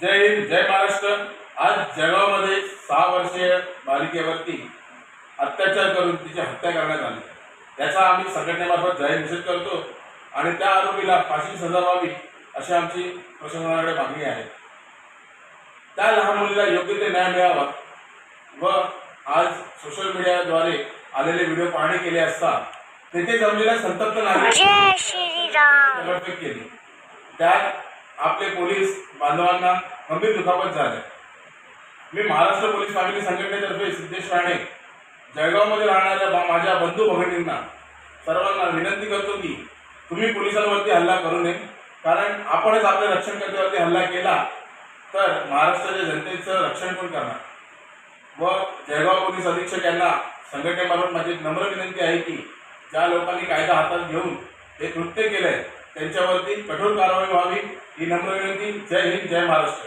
जय हिंद जय महाराष्ट्र. आज जळगावमध्ये सहा वर्षीय बालिकेवरती अत्याचार करून तिची हत्या करण्यात आली. त्याचा आम्ही संघटनेमार्फत जाहीर निषेध करतो आणि त्या आरोपीला फाशी सजा व्हावी अशी आमची प्रशासनाकडे मागणी आहे. त्या लहान मुलीला योग्य ते न्याय मिळावा व आज सोशल मीडियाद्वारे आलेले व्हिडिओ पाहणी केले असता तेथे जमलेल्या संतप्त नागरिक केली. त्यात आपले पोलीस बांधवांना गंभीर दुखापत झाले. मी महाराष्ट्र पोलीस फॅमिली संघटनेतर्फे सिद्धेश राणे जळगावमध्ये राहणाऱ्या बा- माझ्या बंधू भगिनींना सर्वांना विनंती करतो की तुम्ही पोलिसांवरती हल्ला करू नये. कारण आपणच आपल्या रक्षणकर्त्यावरती हल्ला केला तर महाराष्ट्राच्या जनतेचं रक्षण पण करणार? व जळगाव पोलीस अधीक्षक यांना संघटनेमार्फत माझी नम्र विनंती आहे की ज्या लोकांनी कायदा हातात घेऊन हे कृत्य केलंय त्यांच्यावरती कठोर कारवाई व्हावी ही नम्र विनंती. जय हिंद जय महाराष्ट्र.